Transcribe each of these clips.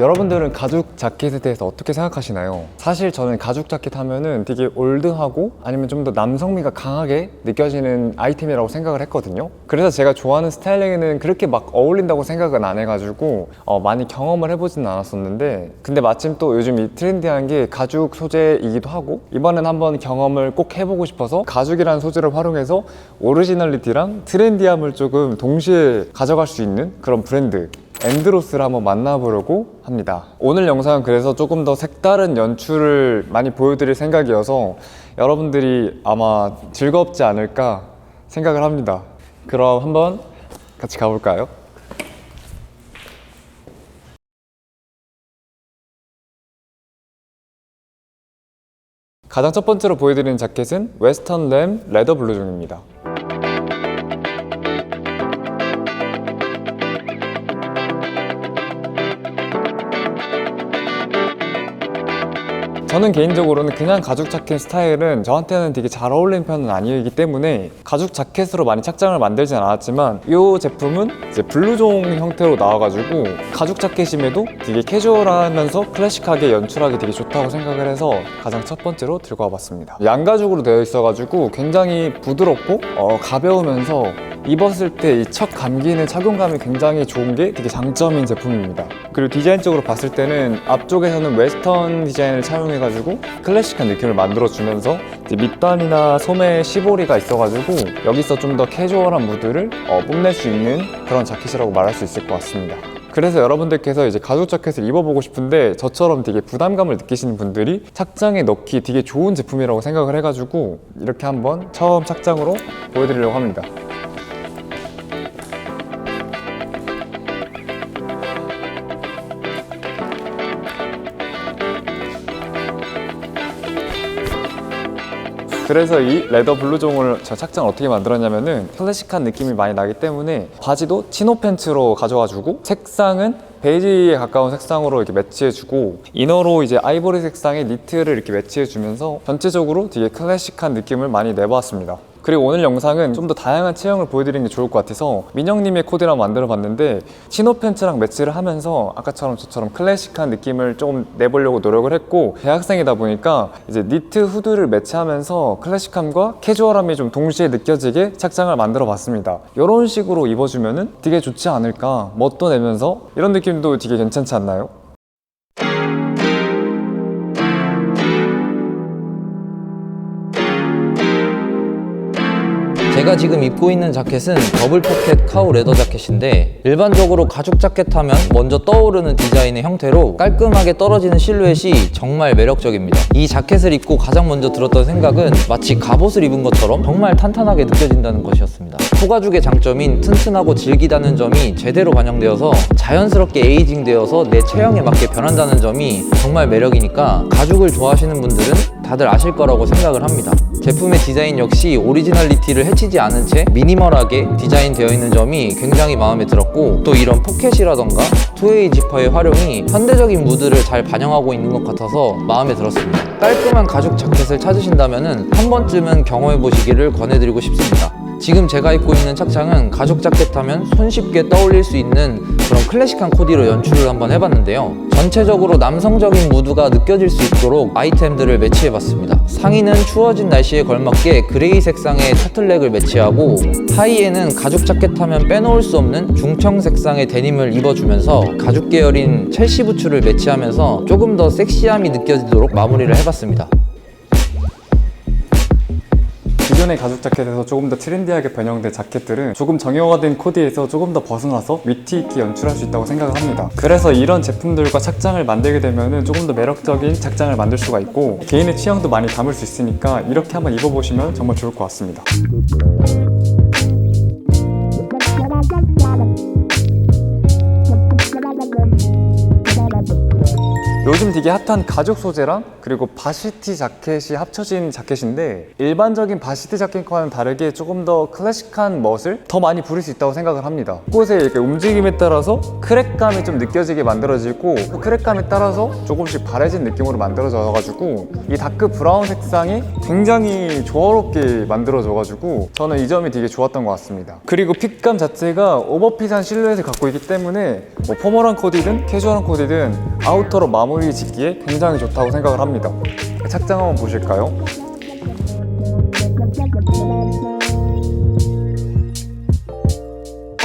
여러분들은 가죽 자켓에 대해서 어떻게 생각하시나요? 사실 저는 가죽 자켓 하면은 되게 올드하고 아니면 좀 더 남성미가 강하게 느껴지는 아이템이라고 생각을 했거든요. 그래서 제가 좋아하는 스타일링에는 그렇게 막 어울린다고 생각은 안 해가지고 어, 많이 경험을 해보진 않았었는데 근데 마침 또 요즘 이 트렌디한 게 가죽 소재이기도 하고 이번엔 한번 경험을 꼭 해보고 싶어서 가죽이라는 소재를 활용해서 오리지널리티랑 트렌디함을 조금 동시에 가져갈 수 있는 그런 브랜드 엔드로스를 한번 만나보려고 합니다. 오늘 영상은 그래서 조금 더 색다른 연출을 많이 보여드릴 생각이어서 여러분들이 아마 즐겁지 않을까 생각을 합니다. 그럼 한번 같이 가볼까요? 가장 첫 번째로 보여드리는 자켓은 웨스턴 램 레더 블루 종입니다. 저는 개인적으로는 그냥 가죽 자켓 스타일은 저한테는 되게 잘 어울리는 편은 아니기 때문에 가죽 자켓으로 많이 착장을 만들진 않았지만 이 제품은 이제 블루종 형태로 나와가지고 가죽 자켓임에도 되게 캐주얼하면서 클래식하게 연출하기 되게 좋다고 생각을 해서 가장 첫 번째로 들고 와봤습니다. 양가죽으로 되어 있어가지고 굉장히 부드럽고 어, 가벼우면서 입었을 때이첫 감기는 착용감이 굉장히 좋은 게 되게 장점인 제품입니다. 그리고 디자인적으로 봤을 때는 앞쪽에서는 웨스턴 디자인을 차용해가지고 클래식한 느낌을 만들어주면서 밑단이나 소매 시보리가 있어가지고 여기서 좀 더 캐주얼한 무드를 어, 뽐낼 수 있는 그런 자켓이라고 말할 수 있을 것 같습니다. 그래서 여러분들께서 이제 가죽 자켓을 입어보고 싶은데 저처럼 되게 부담감을 느끼시는 분들이 착장에 넣기 되게 좋은 제품이라고 생각을 해가지고 이렇게 한번 처음 착장으로 보여드리려고 합니다. 그래서 이 레더 블루종을 저 착장을 어떻게 만들었냐면은 클래식한 느낌이 많이 나기 때문에 바지도 치노 팬츠로 가져와주고 색상은 베이지에 가까운 색상으로 이렇게 매치해주고 이너로 이제 아이보리 색상의 니트를 이렇게 매치해주면서 전체적으로 되게 클래식한 느낌을 많이 내보았습니다. 그리고 오늘 영상은 좀 더 다양한 체형을 보여드리는 게 좋을 것 같아서 민영님의 코디를 한번 만들어 봤는데 치노 팬츠랑 매치를 하면서 아까처럼 저처럼 클래식한 느낌을 좀 내보려고 노력을 했고 대학생이다 보니까 이제 니트 후드를 매치하면서 클래식함과 캐주얼함이 좀 동시에 느껴지게 착장을 만들어 봤습니다. 이런 식으로 입어주면은 되게 좋지 않을까 멋도 내면서 이런 느낌도 되게 괜찮지 않나요? 제가 지금 입고 있는 자켓은 더블 포켓 카우 레더 자켓인데 일반적으로 가죽 자켓 하면 먼저 떠오르는 디자인의 형태로 깔끔하게 떨어지는 실루엣이 정말 매력적입니다. 이 자켓을 입고 가장 먼저 들었던 생각은 마치 갑옷을 입은 것처럼 정말 탄탄하게 느껴진다는 것이었습니다. 소가죽의 장점인 튼튼하고 질기다는 점이 제대로 반영되어서 자연스럽게 에이징되어서 내 체형에 맞게 변한다는 점이 정말 매력이니까 가죽을 좋아하시는 분들은 다들 아실 거라고 생각을 합니다. 제품의 디자인 역시 오리지널리티를 해치지 않은 채 미니멀하게 디자인되어 있는 점이 굉장히 마음에 들었고 또 이런 포켓이라던가 투웨이 지퍼의 활용이 현대적인 무드를 잘 반영하고 있는 것 같아서 마음에 들었습니다. 깔끔한 가죽 자켓을 찾으신다면 한 번쯤은 경험해 보시기를 권해드리고 싶습니다. 지금 제가 입고 있는 착장은 가죽 자켓 하면 손쉽게 떠올릴 수 있는 그런 클래식한 코디로 연출을 한번 해봤는데요. 전체적으로 남성적인 무드가 느껴질 수 있도록 아이템들을 매치해봤습니다. 상의는 추워진 날씨에 걸맞게 그레이 색상의 타틀넥을 매치하고 하의에는 가죽 자켓 하면 빼놓을 수 없는 중청 색상의 데님을 입어주면서 가죽 계열인 첼시 부츠를 매치하면서 조금 더 섹시함이 느껴지도록 마무리를 해봤습니다. 기존의 가죽 자켓에서 조금 더 트렌디하게 변형된 자켓들은 조금 정형화된 코디에서 조금 더 벗어나서 위트 있게 연출할 수 있다고 생각을 합니다. 그래서 이런 제품들과 착장을 만들게 되면 조금 더 매력적인 착장을 만들 수가 있고 개인의 취향도 많이 담을 수 있으니까 이렇게 한번 입어보시면 정말 좋을 것 같습니다. 요즘 되게 핫한 가죽 소재랑 그리고 바시티 자켓이 합쳐진 자켓인데 일반적인 바시티 자켓과는 다르게 조금 더 클래식한 멋을 더 많이 부릴 수 있다고 생각을 합니다. 곳의 이렇게 움직임에 따라서 크랙감이 좀 느껴지게 만들어지고 그 크랙감에 따라서 조금씩 바래진 느낌으로 만들어져가지고 이 다크 브라운 색상이 굉장히 조화롭게 만들어져가지고 저는 이 점이 되게 좋았던 것 같습니다. 그리고 핏감 자체가 오버핏한 실루엣을 갖고 있기 때문에 뭐 포멀한 코디든 캐주얼한 코디든 아우터로 마무리 짓기에 굉장히 좋다고 생각을 합니다. 착장 한번 보실까요?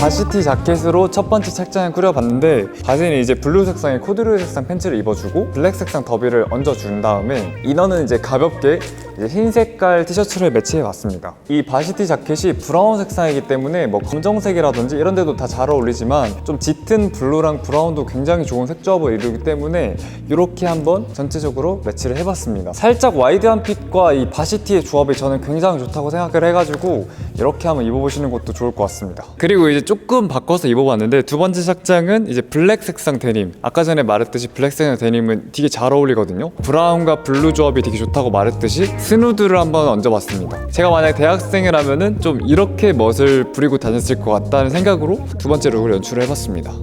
바시티 자켓으로 첫 번째 착장을 꾸려봤는데 바지는 이제 블루 색상의 코듀로이 색상 팬츠를 입어주고 블랙 색상 더비를 얹어준 다음에 이너는 이제 가볍게 이제 흰 색깔 티셔츠를 매치해봤습니다. 이 바시티 자켓이 브라운 색상이기 때문에 뭐 검정색이라든지 이런 데도 다 잘 어울리지만 좀 짙은 블루랑 브라운도 굉장히 좋은 색 조합을 이루기 때문에 이렇게 한번 전체적으로 매치를 해봤습니다. 살짝 와이드한 핏과 이 바시티의 조합이 저는 굉장히 좋다고 생각을 해가지고 이렇게 한번 입어보시는 것도 좋을 것 같습니다. 그리고 이제 조금 바꿔서 입어봤는데 두 번째 착장은 이제 블랙 색상 데님. 아까 전에 말했듯이 블랙 색상 데님은 되게 잘 어울리거든요. 브라운과 블루 조합이 되게 좋다고 말했듯이 스누드를 한번 얹어봤습니다. 제가 만약 대학생이라면은 좀 이렇게 멋을 부리고 다녔을 것 같다는 생각으로 두 번째 룩을 연출을 해봤습니다.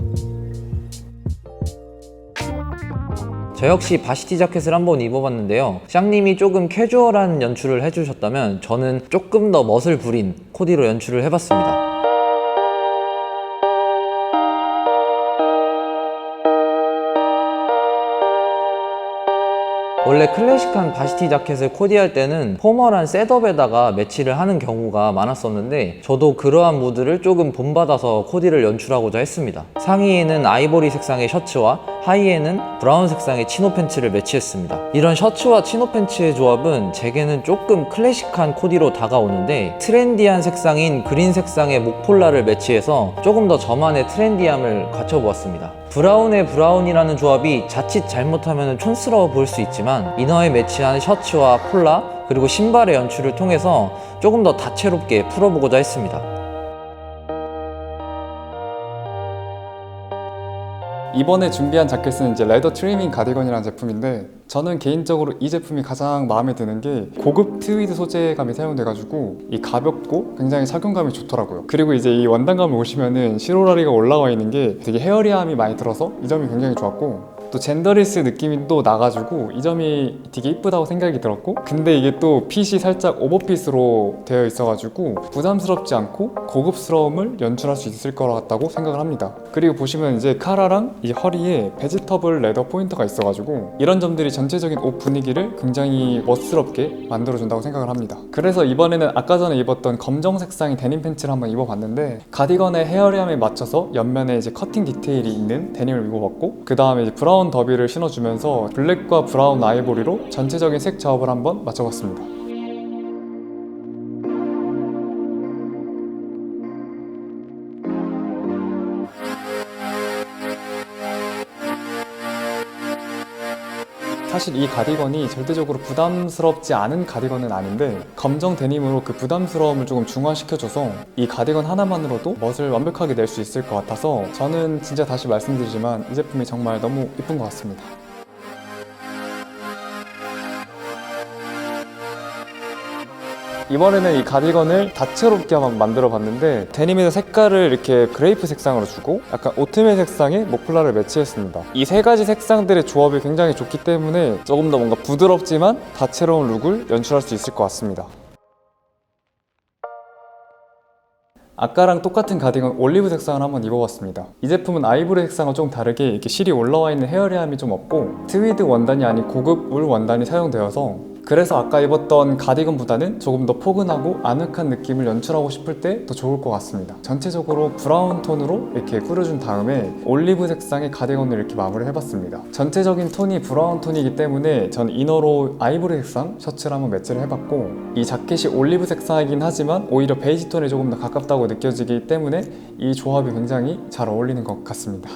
저 역시 바시티 자켓을 한번 입어봤는데요. 샹님이 조금 캐주얼한 연출을 해주셨다면 저는 조금 더 멋을 부린 코디로 연출을 해봤습니다. 원래 클래식한 바시티 자켓을 코디할 때는 포멀한 셋업에다가 매치를 하는 경우가 많았었는데 저도 그러한 무드를 조금 본받아서 코디를 연출하고자 했습니다. 상의에는 아이보리 색상의 셔츠와 하의에는 브라운 색상의 치노 팬츠를 매치했습니다. 이런 셔츠와 치노 팬츠의 조합은 제게는 조금 클래식한 코디로 다가오는데 트렌디한 색상인 그린 색상의 목폴라를 매치해서 조금 더 저만의 트렌디함을 갖춰보았습니다. 브라운의 브라운이라는 조합이 자칫 잘못하면 촌스러워 보일 수 있지만 이너에 매치한 셔츠와 폴라 그리고 신발의 연출을 통해서 조금 더 다채롭게 풀어보고자 했습니다. 이번에 준비한 자켓은 이제 레더 트리밍 가디건이라는 제품인데 저는 개인적으로 이 제품이 가장 마음에 드는 게 고급 트위드 소재감이 사용돼가지고 이 가볍고 굉장히 착용감이 좋더라고요. 그리고 이제 이 원단감을 보시면은 시로라리가 올라와 있는 게 되게 헤어리함이 많이 들어서 이 점이 굉장히 좋았고 또 젠더리스 느낌이 또 나가지고 이 점이 되게 이쁘다고 생각이 들었고 근데 이게 또 핏이 살짝 오버핏으로 되어 있어가지고 부담스럽지 않고 고급스러움을 연출할 수 있을 것 같다고 생각을 합니다. 그리고 보시면 이제 카라랑 이 허리에 베지터블 레더 포인터가 있어가지고 이런 점들이 전체적인 옷 분위기를 굉장히 멋스럽게 만들어준다고 생각을 합니다. 그래서 이번에는 아까 전에 입었던 검정 색상의 데님 팬츠를 한번 입어봤는데 가디건의 헤어리함에 맞춰서 옆면에 이제 커팅 디테일이 있는 데님을 입어봤고 그 다음에 이제 브라운 더비를 신어주면서 블랙과 브라운 아이보리로 전체적인 색 조합을 한번 맞춰봤습니다. 사실 이 가디건이 절대적으로 부담스럽지 않은 가디건은 아닌데 검정 데님으로 그 부담스러움을 조금 중화시켜줘서 이 가디건 하나만으로도 멋을 완벽하게 낼 수 있을 것 같아서 저는 진짜 다시 말씀드리지만 이 제품이 정말 너무 이쁜 것 같습니다. 이번에는 이 가디건을 다채롭게 한번 만들어 봤는데 데님에서 색깔을 이렇게 그레이프 색상으로 주고 약간 오트밀 색상의 목플라를 매치했습니다. 이 세 가지 색상들의 조합이 굉장히 좋기 때문에 조금 더 뭔가 부드럽지만 다채로운 룩을 연출할 수 있을 것 같습니다. 아까랑 똑같은 가디건 올리브 색상을 한번 입어봤습니다. 이 제품은 아이보리 색상과 좀 다르게 이렇게 실이 올라와 있는 헤어리함이 좀 없고 트위드 원단이 아닌 고급 울 원단이 사용되어서 그래서 아까 입었던 가디건보다는 조금 더 포근하고 아늑한 느낌을 연출하고 싶을 때 더 좋을 것 같습니다. 전체적으로 브라운 톤으로 이렇게 꾸려준 다음에 올리브 색상의 가디건을 이렇게 마무리를 해봤습니다. 전체적인 톤이 브라운 톤이기 때문에 전 이너로 아이보리 색상 셔츠를 한번 매치를 해봤고 이 자켓이 올리브 색상이긴 하지만 오히려 베이지 톤에 조금 더 가깝다고 느껴지기 때문에 이 조합이 굉장히 잘 어울리는 것 같습니다.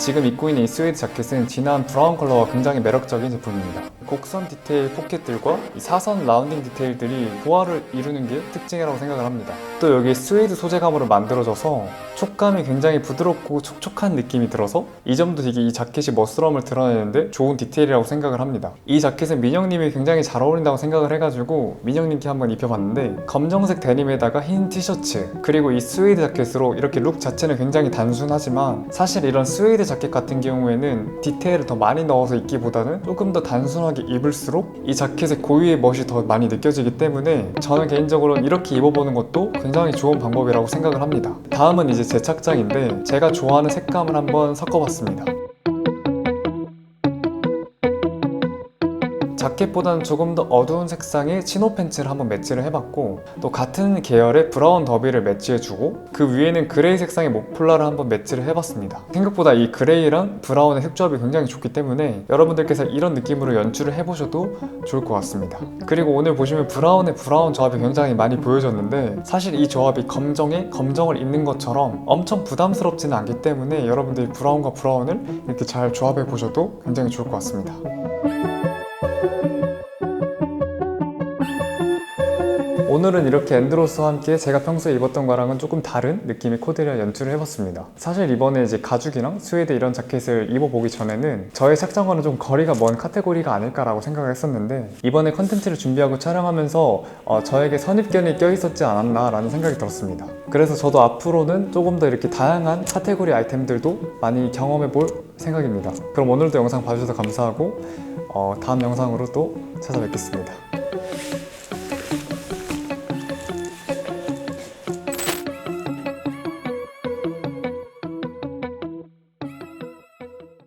지금 입고 있는 이 스웨이드 자켓은 진한 브라운 컬러가 굉장히 매력적인 제품입니다. 곡선 디테일 포켓들과 이 사선 라운딩 디테일들이 조화를 이루는 게 특징이라고 생각을 합니다. 또 여기 스웨이드 소재감으로 만들어져서 촉감이 굉장히 부드럽고 촉촉한 느낌이 들어서 이 점도 되게 이 자켓이 멋스러움을 드러내는데 좋은 디테일이라고 생각을 합니다. 이 자켓은 민영님이 굉장히 잘 어울린다고 생각을 해가지고 민영님께 한번 입혀봤는데 검정색 데님에다가 흰 티셔츠 그리고 이 스웨이드 자켓으로 이렇게 룩 자체는 굉장히 단순하지만 사실 이런 스웨이드 자켓 같은 경우에는 디테일을 더 많이 넣어서 입기보다는 조금 더 단순하게 입을수록 이 자켓의 고유의 멋이 더 많이 느껴지기 때문에 저는 개인적으로 이렇게 입어보는 것도 굉장히 좋은 방법이라고 생각을 합니다. 다음은 이제 제 착장인데 제가 좋아하는 색감을 한번 섞어봤습니다. 자켓보다는 조금 더 어두운 색상의 치노 팬츠를 한번 매치를 해봤고 또 같은 계열의 브라운 더비를 매치해주고 그 위에는 그레이 색상의 목폴라를 한번 매치를 해봤습니다. 생각보다 이 그레이랑 브라운의 색조합이 굉장히 좋기 때문에 여러분들께서 이런 느낌으로 연출을 해보셔도 좋을 것 같습니다. 그리고 오늘 보시면 브라운의 브라운 조합이 굉장히 많이 보여졌는데 사실 이 조합이 검정에 검정을 입는 것처럼 엄청 부담스럽지는 않기 때문에 여러분들이 브라운과 브라운을 이렇게 잘 조합해 보셔도 굉장히 좋을 것 같습니다 오늘은 이렇게 엔드로스와 함께 제가 평소에 입었던 거랑은 조금 다른 느낌의 코디를 연출을 해봤습니다. 사실 이번에 이제 가죽이랑 스웨드 이런 자켓을 입어보기 전에는 저의 착장과는 좀 거리가 먼 카테고리가 아닐까라고 생각을 했었는데 이번에 컨텐츠를 준비하고 촬영하면서 어, 저에게 선입견이 껴있었지 않았나라는 생각이 들었습니다. 그래서 저도 앞으로는 조금 더 이렇게 다양한 카테고리 아이템들도 많이 경험해 볼 생각입니다. 그럼 오늘도 영상 봐주셔서 감사하고 어, 다음 영상으로 또 찾아뵙겠습니다.